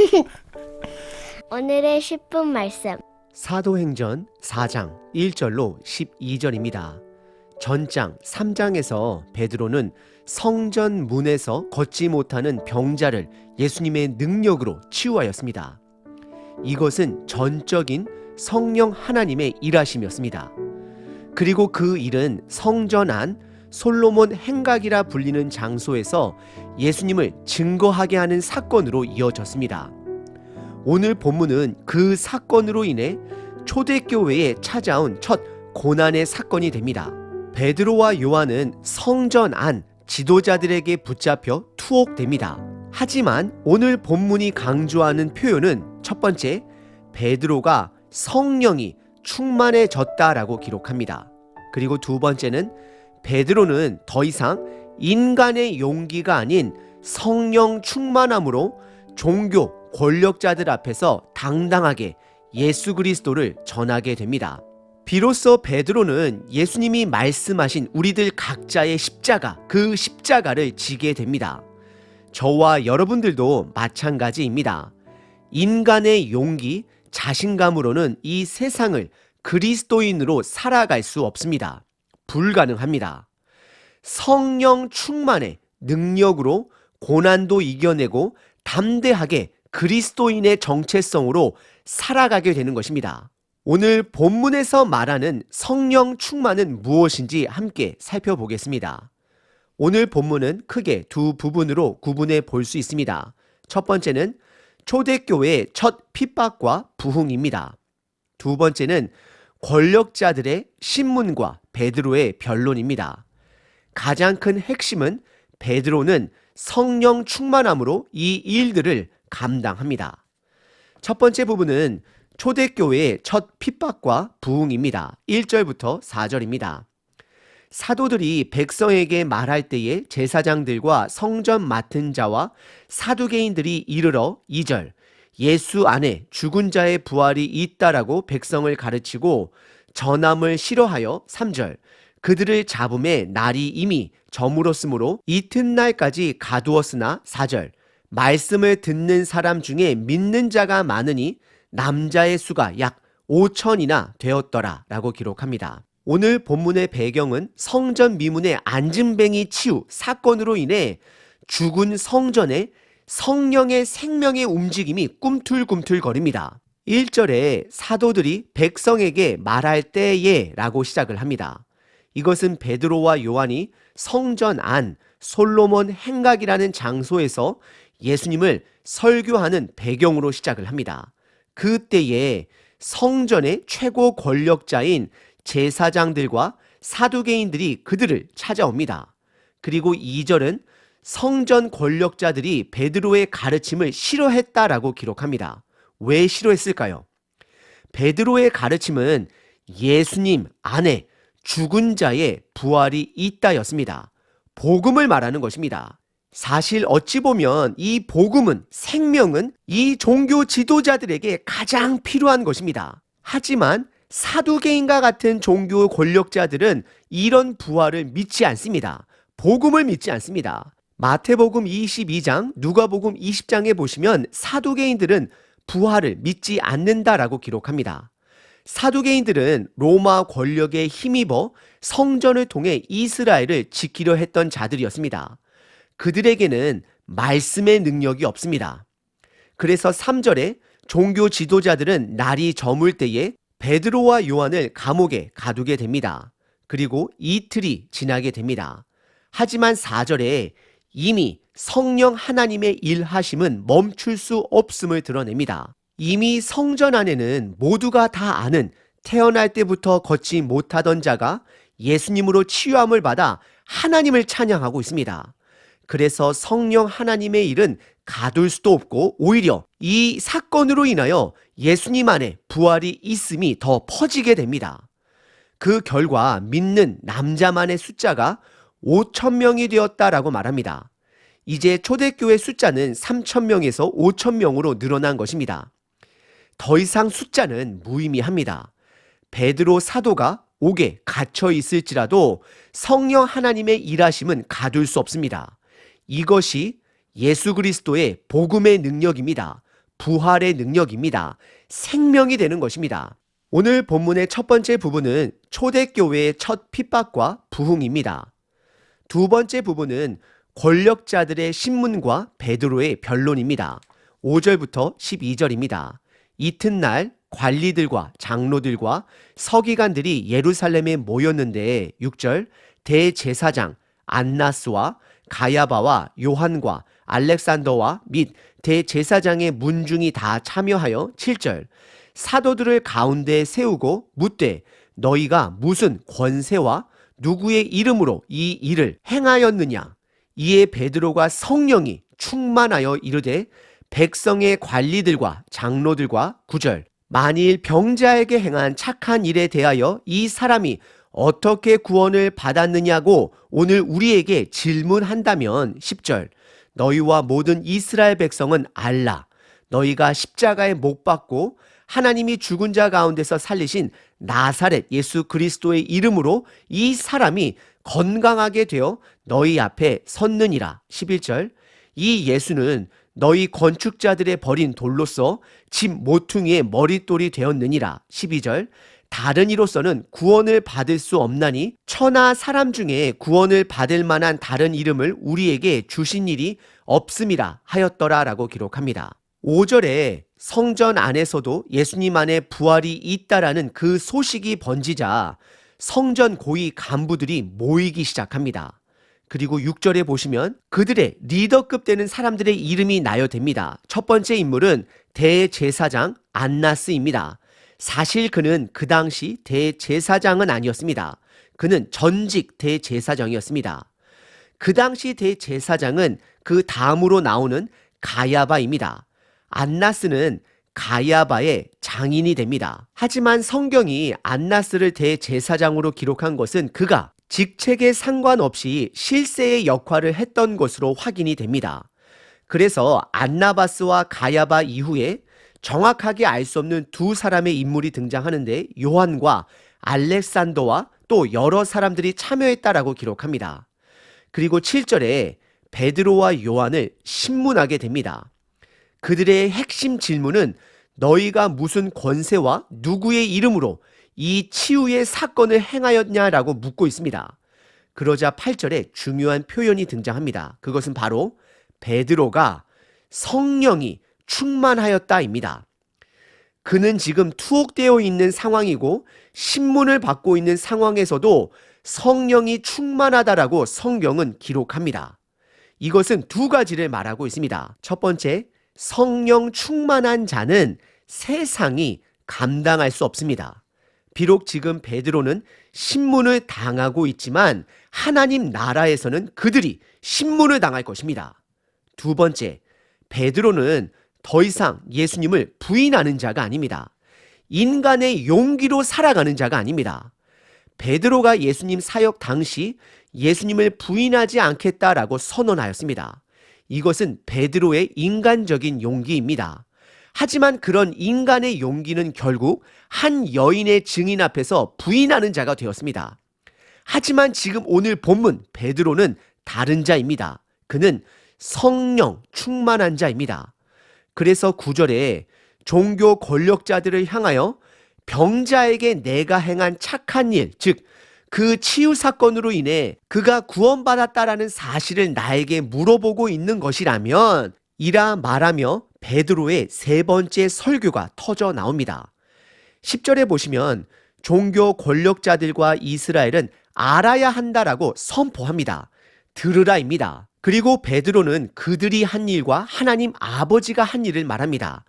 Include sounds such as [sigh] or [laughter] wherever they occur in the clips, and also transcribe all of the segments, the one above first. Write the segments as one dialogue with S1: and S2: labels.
S1: [laughs] 오늘의 10분 말씀.
S2: 사도행전 4장 1절로 12절입니다. 전장 3장에서 베드로는 성전 문에서 걷지 못하는 병자를 예수님의 능력으로 치유하였습니다. 이것은 전적인 성령 하나님의 일하심이었습니다. 그리고 그 일은 성전 안 솔로몬 행각이라 불리는 장소에서 예수님을 증거하게 하는 사건으로 이어졌습니다. 오늘 본문은 그 사건으로 인해 초대교회에 찾아온 첫 고난의 사건이 됩니다. 베드로와 요한은 성전 안 지도자들에게 붙잡혀 투옥됩니다. 하지만 오늘 본문이 강조하는 표현은 첫 번째, 베드로가 성령이 충만해졌다라고 기록합니다. 그리고 두 번째는 베드로는 더 이상 인간의 용기가 아닌 성령 충만함으로 종교 권력자들 앞에서 당당하게 예수 그리스도를 전하게 됩니다. 비로소 베드로는 예수님이 말씀하신 우리들 각자의 십자가, 그 십자가를 지게 됩니다. 저와 여러분들도 마찬가지입니다. 인간의 용기, 자신감으로는 이 세상을 그리스도인으로 살아갈 수 없습니다. 불가능합니다. 성령 충만의 능력으로 고난도 이겨내고 담대하게 그리스도인의 정체성으로 살아가게 되는 것입니다. 오늘 본문에서 말하는 성령 충만은 무엇인지 함께 살펴보겠습니다. 오늘 본문은 크게 두 부분으로 구분해 볼 수 있습니다. 첫 번째는 초대교회의 첫 핍박과 부흥입니다. 두 번째는 권력자들의 신문과 베드로의 변론입니다. 가장 큰 핵심은 베드로는 성령 충만함으로 이 일들을 감당합니다. 첫 번째 부분은 초대교회의 첫 핍박과 부흥입니다. 1절부터 4절입니다. 사도들이 백성에게 말할 때에 제사장들과 성전 맡은 자와 사두개인들이 이르러 2절 예수 안에 죽은 자의 부활이 있다라고 백성을 가르치고 전함을 싫어하여 3절 그들을 잡음에 날이 이미 저물었으므로 이튿날까지 가두었으나 4절 말씀을 듣는 사람 중에 믿는 자가 많으니 남자의 수가 약 5천이나 되었더라 라고 기록합니다. 오늘 본문의 배경은 성전 미문의 안진뱅이 치유 사건으로 인해 죽은 성전에 성령의 생명의 움직임이 꿈틀꿈틀거립니다. 1절에 사도들이 백성에게 말할 때에 라고 시작을 합니다. 이것은 베드로와 요한이 성전 안 솔로몬 행각이라는 장소에서 예수님을 설교하는 배경으로 시작을 합니다. 그때에 성전의 최고 권력자인 제사장들과 사두개인들이 그들을 찾아옵니다. 그리고 2절은 성전 권력자들이 베드로의 가르침을 싫어했다라고 기록합니다. 왜 싫어했을까요? 베드로의 가르침은 예수님 안에 죽은 자의 부활이 있다였습니다. 복음을 말하는 것입니다. 사실 어찌 보면 이 복음은 생명은 이 종교 지도자들에게 가장 필요한 것입니다. 하지만 사두개인과 같은 종교 권력자들은 이런 부활을 믿지 않습니다. 복음을 믿지 않습니다. 마태복음 22장, 누가복음 20장에 보시면 사두개인들은 부활을 믿지 않는다라고 기록합니다. 사두개인들은 로마 권력에 힘입어 성전을 통해 이스라엘을 지키려 했던 자들이었습니다. 그들에게는 말씀의 능력이 없습니다. 그래서 3절에 종교 지도자들은 날이 저물 때에 베드로와 요한을 감옥에 가두게 됩니다. 그리고 이틀이 지나게 됩니다. 하지만 4절에 이미 성령 하나님의 일하심은 멈출 수 없음을 드러냅니다. 이미 성전 안에는 모두가 다 아는 태어날 때부터 걷지 못하던 자가 예수님으로 치유함을 받아 하나님을 찬양하고 있습니다. 그래서 성령 하나님의 일은 가둘 수도 없고 오히려 이 사건으로 인하여 예수님 안에 부활이 있음이 더 퍼지게 됩니다. 그 결과 믿는 남자만의 숫자가 5천 명이 되었다라고 말합니다. 이제 초대교회 숫자는 3천 명에서 5천 명으로 늘어난 것입니다. 더 이상 숫자는 무의미합니다. 베드로 사도가 옥에 갇혀 있을지라도 성령 하나님의 일하심은 가둘 수 없습니다. 이것이 예수 그리스도의 복음의 능력입니다. 부활의 능력입니다. 생명이 되는 것입니다. 오늘 본문의 첫 번째 부분은 초대교회의 첫 핍박과 부흥입니다. 두 번째 부분은 권력자들의 신문과 베드로의 변론입니다. 5절부터 12절입니다. 이튿날 관리들과 장로들과 서기관들이 예루살렘에 모였는데 6절 대제사장 안나스와 가야바와 요한과 알렉산더와 및 대제사장의 문중이 다 참여하여 7절 사도들을 가운데 세우고 묻되 너희가 무슨 권세와 누구의 이름으로 이 일을 행하였느냐 이에 베드로가 성령이 충만하여 이르되 백성의 관리들과 장로들과 구절 만일 병자에게 행한 착한 일에 대하여 이 사람이 어떻게 구원을 받았느냐고 오늘 우리에게 질문한다면 10절 너희와 모든 이스라엘 백성은 알라. 너희가 십자가에 못 박고 하나님이 죽은 자 가운데서 살리신 나사렛 예수 그리스도의 이름으로 이 사람이 건강하게 되어 너희 앞에 섰느니라. 11절. 이 예수는 너희 건축자들의 버린 돌로서 집 모퉁이의 머릿돌이 되었느니라. 12절. 다른 이로서는 구원을 받을 수 없나니 천하 사람 중에 구원을 받을 만한 다른 이름을 우리에게 주신 일이 없음이라 하였더라라고 기록합니다. 5절에 성전 안에서도 예수님 안에 부활이 있다라는 그 소식이 번지자 성전 고위 간부들이 모이기 시작합니다. 그리고 6절에 보시면 그들의 리더급 되는 사람들의 이름이 나열됩니다. 첫 번째 인물은 대제사장 안나스입니다. 사실 그는 그 당시 대제사장은 아니었습니다. 그는 전직 대제사장이었습니다. 그 당시 대제사장은 그 다음으로 나오는 가야바입니다. 안나스는 가야바의 장인이 됩니다. 하지만 성경이 안나스를 대제사장으로 기록한 것은 그가 직책에 상관없이 실세의 역할을 했던 것으로 확인이 됩니다. 그래서 안나바스와 가야바 이후에 정확하게 알 수 없는 두 사람의 인물이 등장하는데 요한과 알렉산더와 또 여러 사람들이 참여했다라고 기록합니다. 그리고 7절에 베드로와 요한을 신문하게 됩니다. 그들의 핵심 질문은 너희가 무슨 권세와 누구의 이름으로 이 치유의 사건을 행하였냐라고 묻고 있습니다. 그러자 8절에 중요한 표현이 등장합니다. 그것은 바로 베드로가 성령이 충만하였다입니다. 그는 지금 투옥되어 있는 상황이고 신문을 받고 있는 상황에서도 성령이 충만하다라고 성경은 기록합니다. 이것은 두 가지를 말하고 있습니다. 첫 번째, 성령 충만한 자는 세상이 감당할 수 없습니다. 비록 지금 베드로는 신문을 당하고 있지만 하나님 나라에서는 그들이 신문을 당할 것입니다. 두 번째, 베드로는 더 이상 예수님을 부인하는 자가 아닙니다. 인간의 용기로 살아가는 자가 아닙니다. 베드로가 예수님 사역 당시 예수님을 부인하지 않겠다라고 선언하였습니다. 이것은 베드로의 인간적인 용기입니다. 하지만 그런 인간의 용기는 결국 한 여인의 증인 앞에서 부인하는 자가 되었습니다. 하지만 지금 오늘 본문 베드로는 다른 자입니다. 그는 성령 충만한 자입니다. 그래서 구절에 종교 권력자들을 향하여 병자에게 내가 행한 착한 일, 즉, 그 치유 사건으로 인해 그가 구원받았다라는 사실을 나에게 물어보고 있는 것이라면 이라 말하며 베드로의 세 번째 설교가 터져 나옵니다. 10절에 보시면 종교 권력자들과 이스라엘은 알아야 한다라고 선포합니다. 들으라입니다. 그리고 베드로는 그들이 한 일과 하나님 아버지가 한 일을 말합니다.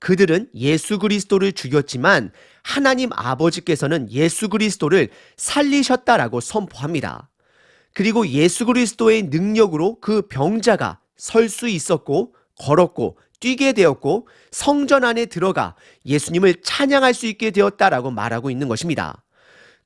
S2: 그들은 예수 그리스도를 죽였지만 하나님 아버지께서는 예수 그리스도를 살리셨다라고 선포합니다. 그리고 예수 그리스도의 능력으로 그 병자가 설 수 있었고 걸었고 뛰게 되었고 성전 안에 들어가 예수님을 찬양할 수 있게 되었다라고 말하고 있는 것입니다.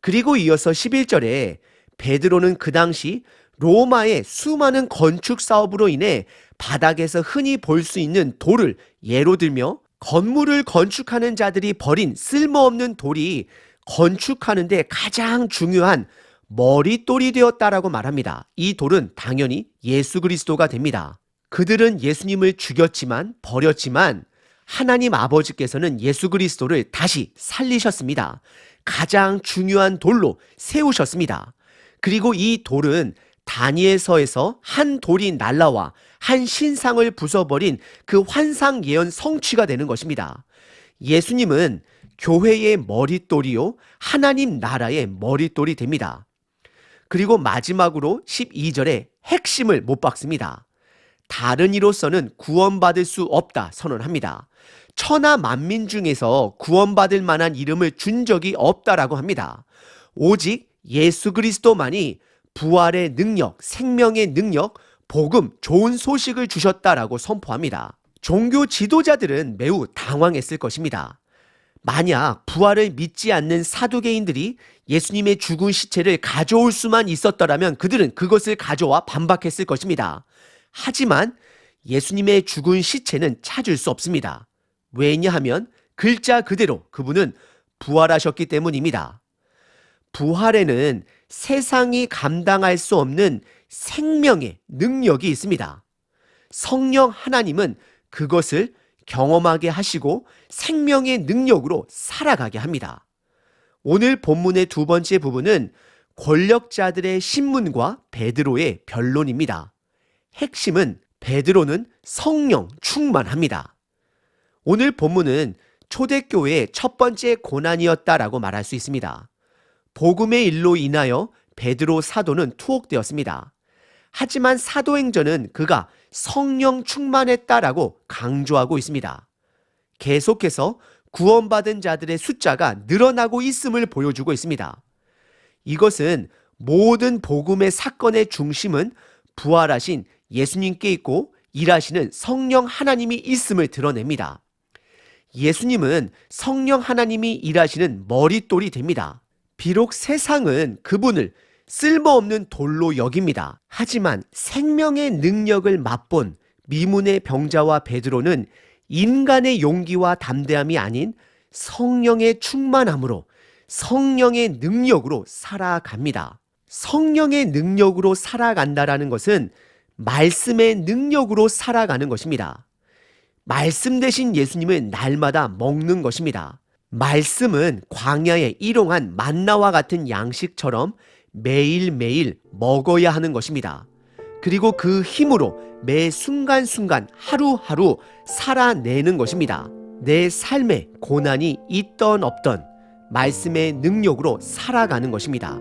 S2: 그리고 이어서 11절에 베드로는 그 당시 로마의 수많은 건축 사업으로 인해 바닥에서 흔히 볼 수 있는 돌을 예로 들며 건물을 건축하는 자들이 버린 쓸모없는 돌이 건축하는데 가장 중요한 머릿돌이 되었다라고 말합니다. 이 돌은 당연히 예수 그리스도가 됩니다. 그들은 예수님을 죽였지만 버렸지만 하나님 아버지께서는 예수 그리스도를 다시 살리셨습니다. 가장 중요한 돌로 세우셨습니다. 그리고 이 돌은 다니엘서에서 한 돌이 날라와 한 신상을 부숴버린 그 환상 예언 성취가 되는 것입니다. 예수님은 교회의 머릿돌이요, 하나님 나라의 머릿돌이 됩니다. 그리고 마지막으로 12절에 핵심을 못 박습니다. 다른 이로서는 구원받을 수 없다 선언합니다. 천하 만민 중에서 구원받을 만한 이름을 준 적이 없다라고 합니다. 오직 예수 그리스도만이 부활의 능력, 생명의 능력, 복음, 좋은 소식을 주셨다라고 선포합니다. 종교 지도자들은 매우 당황했을 것입니다. 만약 부활을 믿지 않는 사두개인들이 예수님의 죽은 시체를 가져올 수만 있었더라면 그들은 그것을 가져와 반박했을 것입니다. 하지만 예수님의 죽은 시체는 찾을 수 없습니다. 왜냐하면 글자 그대로 그분은 부활하셨기 때문입니다. 부활에는 세상이 감당할 수 없는 생명의 능력이 있습니다. 성령 하나님은 그것을 경험하게 하시고 생명의 능력으로 살아가게 합니다. 오늘 본문의 두 번째 부분은 권력자들의 신문과 베드로의 변론입니다. 핵심은 베드로는 성령 충만합니다. 오늘 본문은 초대교회의 첫 번째 고난이었다라고 말할 수 있습니다. 복음의 일로 인하여 베드로 사도는 투옥되었습니다. 하지만 사도행전은 그가 성령 충만했다라고 강조하고 있습니다. 계속해서 구원받은 자들의 숫자가 늘어나고 있음을 보여주고 있습니다. 이것은 모든 복음의 사건의 중심은 부활하신 예수님께 있고 일하시는 성령 하나님이 있음을 드러냅니다. 예수님은 성령 하나님이 일하시는 머릿돌이 됩니다. 비록 세상은 그분을 쓸모없는 돌로 여깁니다. 하지만 생명의 능력을 맛본 미문의 병자와 베드로는 인간의 용기와 담대함이 아닌 성령의 충만함으로 성령의 능력으로 살아갑니다. 성령의 능력으로 살아간다라는 것은 말씀의 능력으로 살아가는 것입니다. 말씀 대신 예수님은 날마다 먹는 것입니다. 말씀은 광야에 일용한 만나와 같은 양식처럼 매일매일 먹어야 하는 것입니다. 그리고 그 힘으로 매 순간순간 하루하루 살아내는 것입니다. 내 삶에 고난이 있던 없던 말씀의 능력으로 살아가는 것입니다.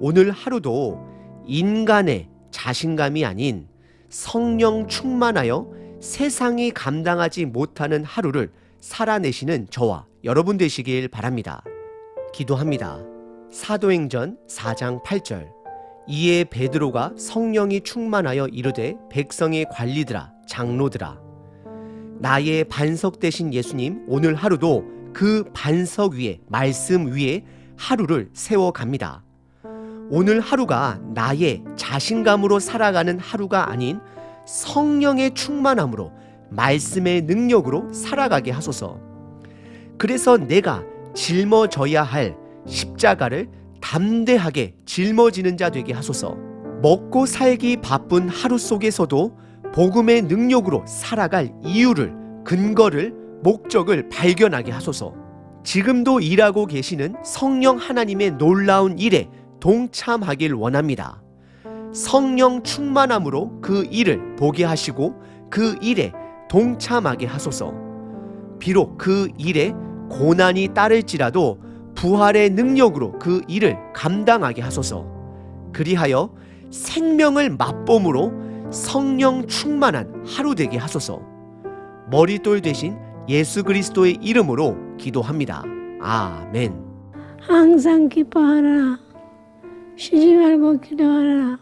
S2: 오늘 하루도 인간의 자신감이 아닌 성령 충만하여 세상이 감당하지 못하는 하루를 살아내시는 저와 여러분 되시길 바랍니다. 기도합니다. 사도행전 4장 8절 이에 베드로가 성령이 충만하여 이르되 백성의 관리들아 장로들아 나의 반석 되신 예수님 오늘 하루도 그 반석 위에 말씀 위에 하루를 세워 갑니다. 오늘 하루가 나의 자신감으로 살아가는 하루가 아닌 성령의 충만함으로 말씀의 능력으로 살아가게 하소서. 그래서 내가 짊어져야 할 십자가를 담대하게 짊어지는 자 되게 하소서. 먹고 살기 바쁜 하루 속에서도 복음의 능력으로 살아갈 이유를, 근거를, 목적을 발견하게 하소서. 지금도 일하고 계시는 성령 하나님의 놀라운 일에 동참하길 원합니다. 성령 충만함으로 그 일을 보게 하시고 그 일에 동참하게 하소서. 비록 그 일에 고난이 따를지라도 부활의 능력으로 그 일을 감당하게 하소서. 그리하여 생명을 맛봄으로 성령 충만한 하루 되게 하소서. 머리돌 대신 예수 그리스도의 이름으로 기도합니다. 아멘.
S3: 항상 기뻐하라. 쉬지 말고 기도하라.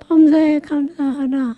S3: 범사에 감사하라.